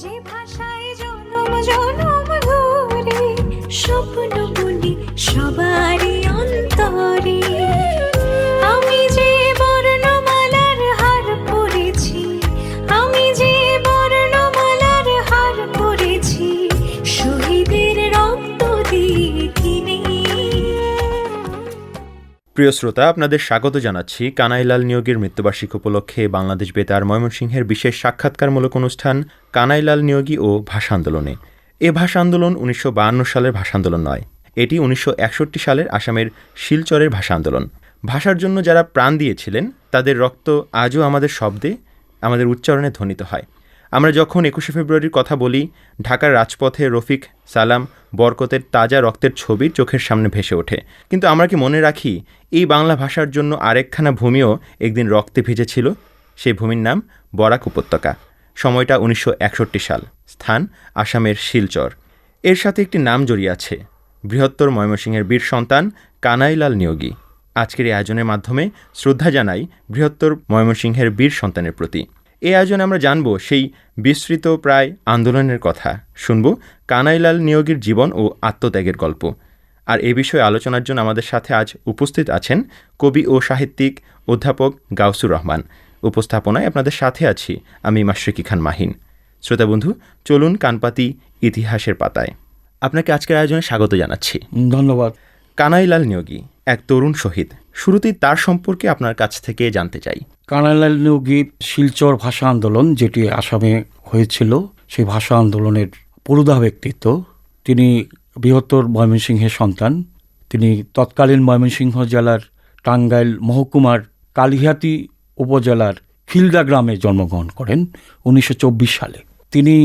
যে ভাষায় জনম জনম ধরে স্বপ্ন বলি সবারই অন্তরে। প্রিয় শ্রোতা, আপনাদের স্বাগত জানাচ্ছি কানাইলাল নিয়োগের মৃত্যুবার্ষিক উপলক্ষে বাংলাদেশ বেতার ময়মনসিংহের বিশেষ সাক্ষাৎকারমূলক অনুষ্ঠান কানাইলাল নিয়োগী ও ভাষা আন্দোলনে। এ ভাষা আন্দোলন উনিশশো বায়ান্ন সালের ভাষা আন্দোলন নয়, এটি উনিশশো একষট্টি সালের আসামের শিলচরের ভাষা আন্দোলন। ভাষার জন্য যারা প্রাণ দিয়েছিলেন, তাদের রক্ত আজও আমাদের শব্দে, আমাদের উচ্চারণে ধ্বনিত হয়। আমরা যখন একুশে ফেব্রুয়ারির কথা বলি, ঢাকার রাজপথে রফিক, সালাম, বরকতের তাজা রক্তের ছবি চোখের সামনে ভেসে ওঠে। কিন্তু আমরা কি মনে রাখি, এই বাংলা ভাষার জন্য আরেকখানা ভূমিও একদিন রক্তে ভিজেছিল? সেই ভূমির নাম বরাক উপত্যকা। সময়টা উনিশশো একষট্টি সাল। স্থান আসামের শিলচর। এর সাথে একটি নাম জড়িয়ে আছে, বৃহত্তর ময়মনসিংহের বীর সন্তান কানাইলাল নিয়োগী। আজকের এই আয়োজনের মাধ্যমে শ্রদ্ধা জানাই বৃহত্তর ময়মনসিংহের বীর সন্তানের প্রতি। এই আয়োজনে আমরা জানব সেই বিস্তৃত প্রায় আন্দোলনের কথা। শুনব কানাইলাল নিয়োগীর জীবন ও আত্মত্যাগের গল্প। আর এ বিষয়ে আলোচনার জন্য আমাদের সাথে আজ উপস্থিত আছেন কবি ও সাহিত্যিক অধ্যাপক গাউসুর রহমান। উপস্থাপনায় আপনাদের সাথে আছি আমি মাশরিকি খান মাহিন। শ্রোতা বন্ধু চলুন কানপাতি ইতিহাসের পাতায়। আপনাকে আজকের আয়োজনে স্বাগত জানাচ্ছি। ধন্যবাদ। কানাইলাল নিয়োগী এক তরুণ শহীদ। শুরুতেই তার সম্পর্কে আপনার কাছ থেকে জানতে চাই। কানাইলাল নিয়োগী শিলচর ভাষা আন্দোলন, যেটি আসামে হয়েছিল, সেই ভাষা আন্দোলনের পুরুধা ব্যক্তিত্ব। তিনি বৃহত্তর ময়মনসিংহের সন্তান। তিনি তৎকালীন ময়মনসিংহ জেলার টাঙ্গাইল মহকুমার কালিহাতি উপজেলার খিলদা গ্রামে জন্মগ্রহণ করেন উনিশশো চব্বিশ সালে। তিনি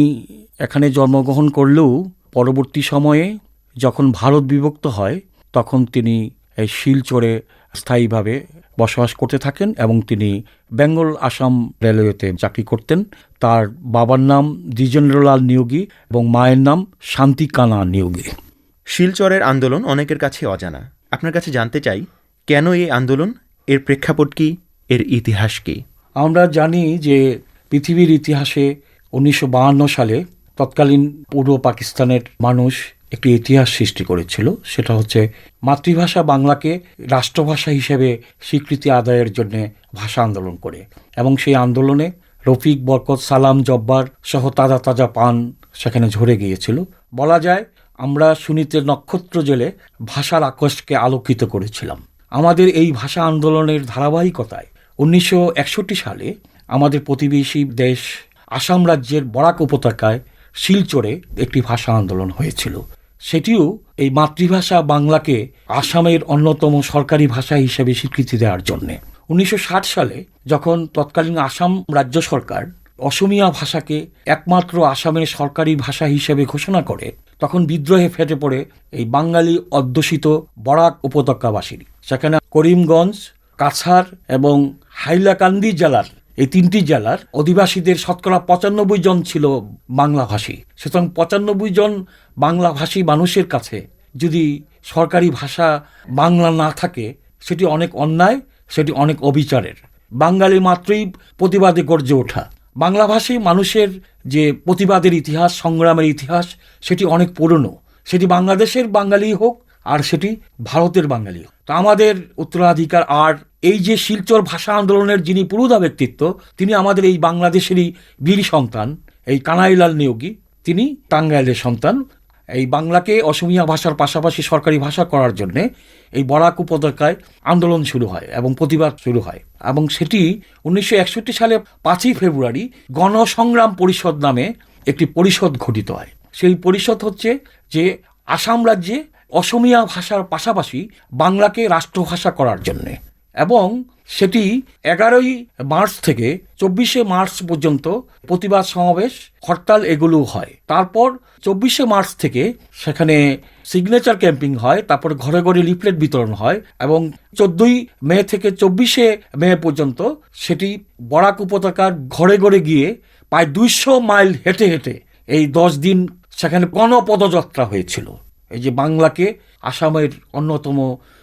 এখানে জন্মগ্রহণ করলেও পরবর্তী সময়ে যখন ভারত বিভক্ত হয়, তখন তিনি এই শিলচরে স্থায়ীভাবে বসবাস করতে থাকেন এবং তিনি বেঙ্গল আসাম রেলওয়েতে চাকরি করতেন। তার বাবার নাম দ্বিজেন্দ্রলাল নিয়োগী এবং মায়ের নাম শান্তিকানা নিয়োগী। শিলচরের আন্দোলন অনেকের কাছে অজানা। আপনার কাছে জানতে চাই কেন এই আন্দোলন? এর প্রেক্ষাপট কি? এর ইতিহাস কি? আমরা জানি যে পৃথিবীর ইতিহাসে উনিশশো সালে তৎকালীন পূর্ব পাকিস্তানের মানুষ একটি ইতিহাস সৃষ্টি করেছিল। সেটা হচ্ছে মাতৃভাষা বাংলাকে রাষ্ট্রভাষা হিসেবে স্বীকৃতি আদায়ের জন্য ভাষা আন্দোলন করে এবং সেই আন্দোলনে রফিক, বরকত, সালাম, জব্বার সহ তাজা তাজা পান সেখানে ঝরে গিয়েছিল। বলা যায়, আমরা সুনীতের নক্ষত্র জেলে ভাষার আকাশকে আলোকিত করেছিলাম। আমাদের এই ভাষা আন্দোলনের ধারাবাহিকতায় উনিশশো একষট্টি সালে আমাদের প্রতিবেশী দেশ আসাম রাজ্যের বরাক উপত্যকায় শিলচরে একটি ভাষা আন্দোলন হয়েছিল। সেটিও এই মাতৃভাষা বাংলাকে আসামের অন্যতম সরকারি ভাষা হিসেবে স্বীকৃতি দেওয়ার জন্যে। উনিশশো ষাট সালে যখন তৎকালীন আসাম রাজ্য সরকার অসমিয়া ভাষাকে একমাত্র আসামের সরকারি ভাষা হিসেবে ঘোষণা করে, তখন বিদ্রোহে ফেটে পড়ে এই বাঙালি অধ্যুষিত বরাক উপত্যকাবাসীর সেখানে করিমগঞ্জ, কাছাড় এবং হাইলাকান্দি জেলার এই তিনটি জেলার অধিবাসীদের শতকরা পঁচানব্বই জন ছিল বাংলাভাষী। সুতরাং পঁচানব্বই জন বাংলাভাষী মানুষের কাছে যদি সরকারি ভাষা বাংলা না থাকে, সেটি অনেক অন্যায়, সেটি অনেক অবিচারের। বাঙালি মাত্রই প্রতিবাদে গর্জে ওঠা। বাংলাভাষী মানুষের যে প্রতিবাদের ইতিহাস, সংগ্রামের ইতিহাস, সেটি অনেক পুরনো। সেটি বাংলাদেশের বাঙালি হোক, আর সেটি ভারতের বাঙালি হোক। তো আমাদের উত্তরাধিকার আর এই যে শিলচর ভাষা আন্দোলনের যিনি পুরুধা ব্যক্তিত্ব, তিনি আমাদের এই বাংলাদেশেরই বীর সন্তান, এই কানাইলাল নিয়োগী, তিনি টাঙ্গাইলের সন্তান। এই বাংলাকে অসমিয়া ভাষার পাশাপাশি সরকারি ভাষা করার জন্যে এই বরাক উপত্যকায় আন্দোলন শুরু হয় এবং প্রতিবাদ শুরু হয়। এবং সেটি উনিশশো একষট্টি সালে পাঁচই ফেব্রুয়ারি গণসংগ্রাম পরিষদ নামে একটি পরিষদ গঠিত হয়। সেই পরিষদ হচ্ছে যে আসাম রাজ্যে অসমিয়া ভাষার পাশাপাশি বাংলাকে রাষ্ট্রভাষা করার জন্যে। এবং সেটি এগারোই মার্চ থেকে চব্বিশে মার্চ পর্যন্ত প্রতিবাদ সমাবেশ, হরতাল এগুলো হয়। তারপর চব্বিশে মার্চ থেকে সেখানে সিগনেচার ক্যাম্পিং হয়, তারপর ঘরে ঘরে লিফলেট বিতরণ হয় এবং চোদ্দই মে থেকে চব্বিশে মে পর্যন্ত সেটি বরাক উপত্যকার ঘরে ঘরে গিয়ে প্রায় দুইশো মাইল হেঁটে হেঁটে এই দশ দিন সেখানে গণপদযাত্রা হয়েছিল। এই যে বাংলাকে আসামের অন্যতম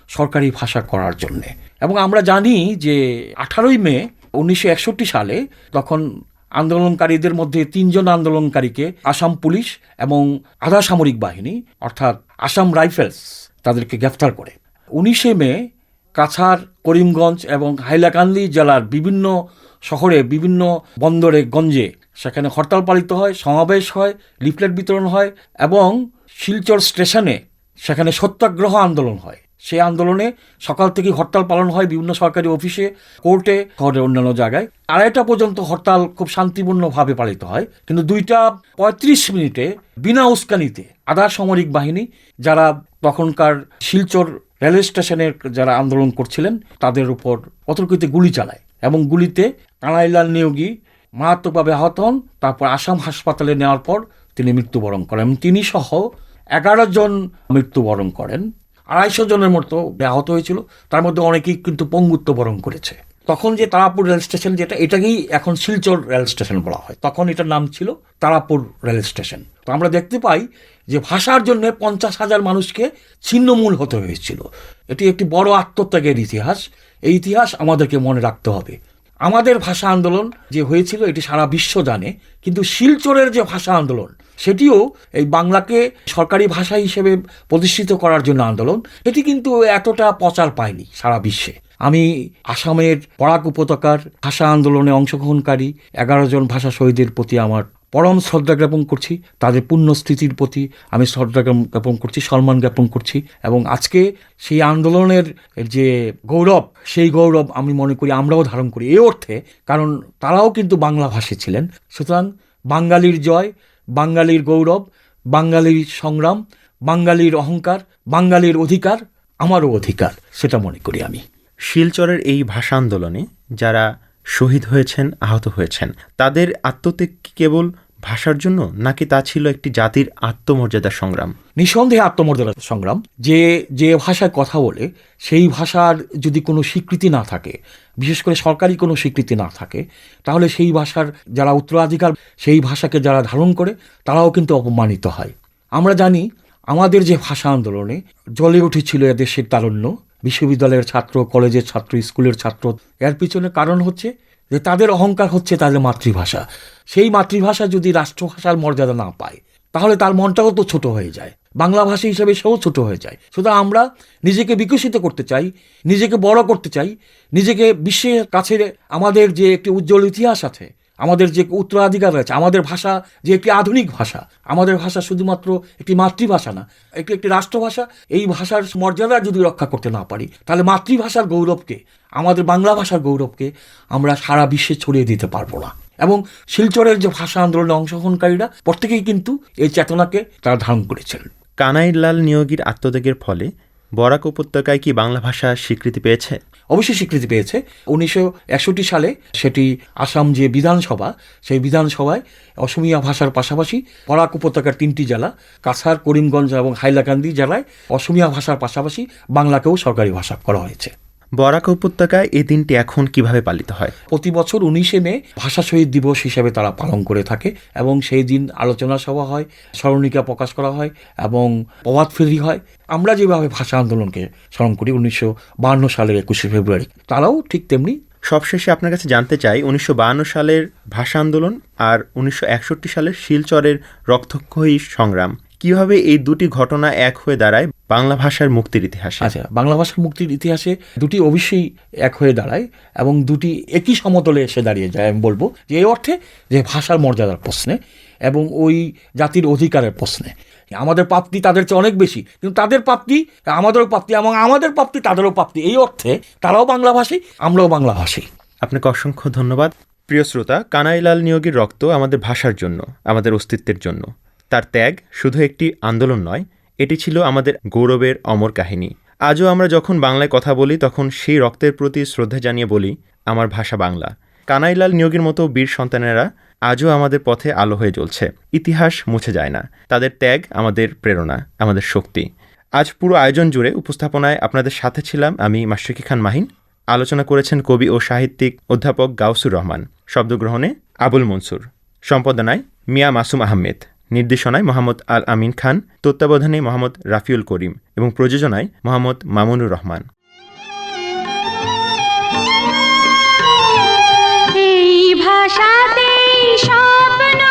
সরকারি ভাষা করার জন্যে। এবং আমরা জানি যে আঠারোই মে উনিশশো একষট্টি সালে তখন আন্দোলনকারীদের মধ্যে তিনজন আন্দোলনকারীকে আসাম পুলিশ এবং আধা সামরিক বাহিনী, অর্থাৎ আসাম রাইফেলস, তাদেরকে গ্রেফতার করে। উনিশে মে কাছাড়, করিমগঞ্জ এবং হাইলাকান্দি জেলার বিভিন্ন শহরে, বিভিন্ন বন্দরে, গঞ্জে সেখানে হরতাল পালিত হয়, সমাবেশ হয়, লিফলেট বিতরণ হয় এবং শিলচর স্টেশনে সেখানে সত্যাগ্রহ আন্দোলন হয়। সেই আন্দোলনে সকাল থেকে হরতাল পালন হয় বিভিন্ন সরকারি অফিসে, কোর্টে শহরের অন্যান্য জায়গায়। আড়াইটা পর্যন্ত হরতাল খুব শান্তিপূর্ণভাবে পালিত হয়। কিন্তু দুইটা পঁয়ত্রিশ মিনিটে বিনা উস্কানিতে আধা সামরিক বাহিনী, যারা তখনকার শিলচর রেল স্টেশনের যারা আন্দোলন করছিলেন, তাদের উপর অতর্কিতে গুলি চালায় এবং গুলিতে কানাইলাল নিয়োগী মারাত্মকভাবে আহত হন। তারপর আসাম হাসপাতালে নেওয়ার পর তিনি মৃত্যুবরণ করেন। তিনি সহ এগারো জন মৃত্যুবরণ করেন। আড়াইশো জনের মতো আহত হয়েছিল। তার মধ্যে অনেকেই কিন্তু পঙ্গুত্ব বরণ করেছে। তখন যে তারাপুর রেল স্টেশন, যেটা এটাকেই এখন শিলচর রেল স্টেশন বলা হয়। তখন এটার নাম ছিল তারাপুর রেল স্টেশন। তো আমরা দেখতে পাই যে ভাষার জন্য পঞ্চাশ হাজার মানুষকে ছিন্নমূল হতে হয়েছিল। এটি একটি বড় আত্মত্যাগের ইতিহাস। এই ইতিহাস আমাদেরকে মনে রাখতে হবে। আমাদের ভাষা আন্দোলন যে হয়েছিল, এটি সারা বিশ্ব জানে, কিন্তু শিলচরের যে ভাষা আন্দোলন, সেটিও এই বাংলাকে সরকারি ভাষা হিসেবে প্রতিষ্ঠিত করার জন্য আন্দোলন, এটি কিন্তু এতটা প্রচার পায়নি সারা বিশ্বে। আমি আসামের বরাক উপত্যকার ভাষা আন্দোলনে অংশগ্রহণকারী এগারো জন ভাষা শহীদের প্রতি আমার পরম শ্রদ্ধা জ্ঞাপন করছি, তাদের পুণ্য স্থিতির প্রতি আমি শ্রদ্ধা জ্ঞাপন করছি, সম্মান জ্ঞাপন করছি এবং আজকে সেই আন্দোলনের যে গৌরব, সেই গৌরব আমি মনে করি আমরাও ধারণ করি। এই অর্থে, কারণ তারাও কিন্তু বাংলাভাষী ছিলেন। সুতরাং বাঙালির জয়, বাঙালির গৌরব, বাঙালির সংগ্রাম, বাঙালির অহংকার, বাঙালির অধিকার, আমারও অধিকার, সেটা মনে করি আমি। শিলচরের এই ভাষা আন্দোলনে যারা শহীদ হয়েছেন, আহত হয়েছেন, তাদের আত্মত্যাগ কেবল ভাষার জন্য নাকি তা ছিল একটি জাতির আত্মমর্যাদা সংগ্রাম? নিঃসন্দেহে আত্মমর্যাদা সংগ্রাম। যে যে ভাষায় কথা বলে, সেই ভাষার যদি কোনো স্বীকৃতি না থাকে, বিশেষ করে সরকারি কোনো স্বীকৃতি না থাকে, তাহলে সেই ভাষার যারা উত্তরাধিকার, সেই ভাষাকে যারা ধারণ করে, তারাও কিন্তু অপমানিত হয়। আমরা জানি, আমাদের যে ভাষা আন্দোলনে জ্বলে উঠেছিল দেশের তারুণ্য, বিশ্ববিদ্যালয়ের ছাত্র, কলেজের ছাত্র, স্কুলের ছাত্র, এর পিছনে কারণ হচ্ছে যে তাদের অহংকার হচ্ছে তাদের মাতৃভাষা। সেই মাতৃভাষা যদি রাষ্ট্রভাষার মর্যাদা না পায়, তাহলে তার মনটাও তো ছোট হয়ে যায়। বাংলা ভাষা হিসেবে সেও ছোট হয়ে যায়। সুতরাং আমরা নিজেকে বিকশিত করতে চাই, নিজেকে বড় করতে চাই, নিজেকে বিশ্বের কাছে আমাদের যে একটি উজ্জ্বল ইতিহাস আছে, আমাদের যে উত্তরাধিকার আছে, আমাদের ভাষা যে একটি আধুনিক ভাষা, আমাদের ভাষা শুধুমাত্র একটি মাতৃভাষা না, একটি একটি রাষ্ট্রভাষা, এই ভাষার মর্যাদা যদি রক্ষা করতে না পারি, তাহলে মাতৃভাষার গৌরবকে, আমাদের বাংলা ভাষার গৌরবকে আমরা সারা বিশ্বে ছড়িয়ে দিতে পারব না। এবং শিলচরের যে ভাষা আন্দোলনে অংশগ্রহণকারীরা প্রত্যেকেই কিন্তু এই চেতনাকে তারা ধারণ করেছিলেন কানাইলাল নিয়োগীর আত্মত্যাগের ফলে বরাক উপত্যকায় কি বাংলা ভাষা স্বীকৃতি পেয়েছে? অবশ্যই স্বীকৃতি পেয়েছে। উনিশশো একষট্টি সালে সেটি আসাম যে বিধানসভা সেই বিধানসভায় অসমীয়া ভাষার পাশাপাশি বরাক উপত্যকার তিনটি জেলা কাছাড় করিমগঞ্জ এবং হাইলাকান্দি জেলায় অসমীয়া ভাষার পাশাপাশি বাংলাকেও সরকারি ভাষা করা হয়েছে। বরাক উপত্যকায় এই দিনটি এখন কীভাবে পালিত হয়? প্রতি বছর উনিশে মে ভাষা শহীদ দিবস হিসেবে তারা পালন করে থাকে এবং সেই দিন আলোচনা সভা হয় স্মরণিকা প্রকাশ করা হয় এবং প্রভাত ফেরি হয়। আমরা যেভাবে ভাষা আন্দোলনকে স্মরণ করি উনিশশো বাহান্ন সালের একুশে ফেব্রুয়ারি তারাও ঠিক তেমনি সবশেষে আপনার কাছে জানতে চাই উনিশশো বায়ান্ন সালের ভাষা আন্দোলন আর উনিশশো একষট্টি সালের শিলচরের রক্তক্ষয়ী সংগ্রাম। কীভাবে এই দুটি ঘটনা এক হয়ে দাঁড়ায়? বাংলা ভাষার মুক্তির ইতিহাসে। আচ্ছা বাংলা ভাষার মুক্তির ইতিহাসে দুটি অবশ্যই এক হয়ে দাঁড়ায় এবং দুটি একই সমতলে এসে দাঁড়িয়ে যায় আমি বলব যে এই অর্থে যে ভাষার মর্যাদার প্রশ্নে এবং ওই জাতির অধিকারের প্রশ্নে। আমাদের প্রাপ্তি তাদের চেয়ে অনেক বেশি কিন্তু তাদের প্রাপ্তি আমাদেরও প্রাপ্তি এবং আমাদের প্রাপ্তি তাদেরও প্রাপ্তি। এই অর্থে তারাও বাংলা ভাষী আমরাও বাংলা ভাষী। আপনাকে অসংখ্য ধন্যবাদ। প্রিয় শ্রোতা কানাইলাল নিয়োগীর রক্ত আমাদের ভাষার জন্য আমাদের অস্তিত্বের জন্য। তার ত্যাগ শুধু একটি আন্দোলন নয় এটি ছিল আমাদের গৌরবের অমর কাহিনী। আজও আমরা যখন বাংলায় কথা বলি, তখন সেই রক্তের প্রতি শ্রদ্ধা জানিয়ে বলি, আমার ভাষা বাংলা। কানাইলাল নিয়োগের মতো বীর সন্তানেরা আজও আমাদের পথে আলো হয়ে জ্বলছে। ইতিহাস মুছে যায় না। তাদের ত্যাগ আমাদের প্রেরণা, আমাদের শক্তি। আজ পুরো আয়োজন জুড়ে উপস্থাপনায় আপনাদের সাথে ছিলাম আমি মাশরিকি খান মাহিন। আলোচনা করেছেন কবি ও সাহিত্যিক অধ্যাপক গাউসুর রহমান। শব্দগ্রহণে আবুল মনসুর। সম্পাদনায় মিয়া মাসুম আহমেদ। নির্দেশনায় মোহাম্মদ আল আমিন খান, তত্ত্বাবধানে মোহাম্মদ রাফিউল করিম এবং প্রযোজনায় মোহাম্মদ মামুনুর রহমান। এই ভাষাতেই স্বপ্ন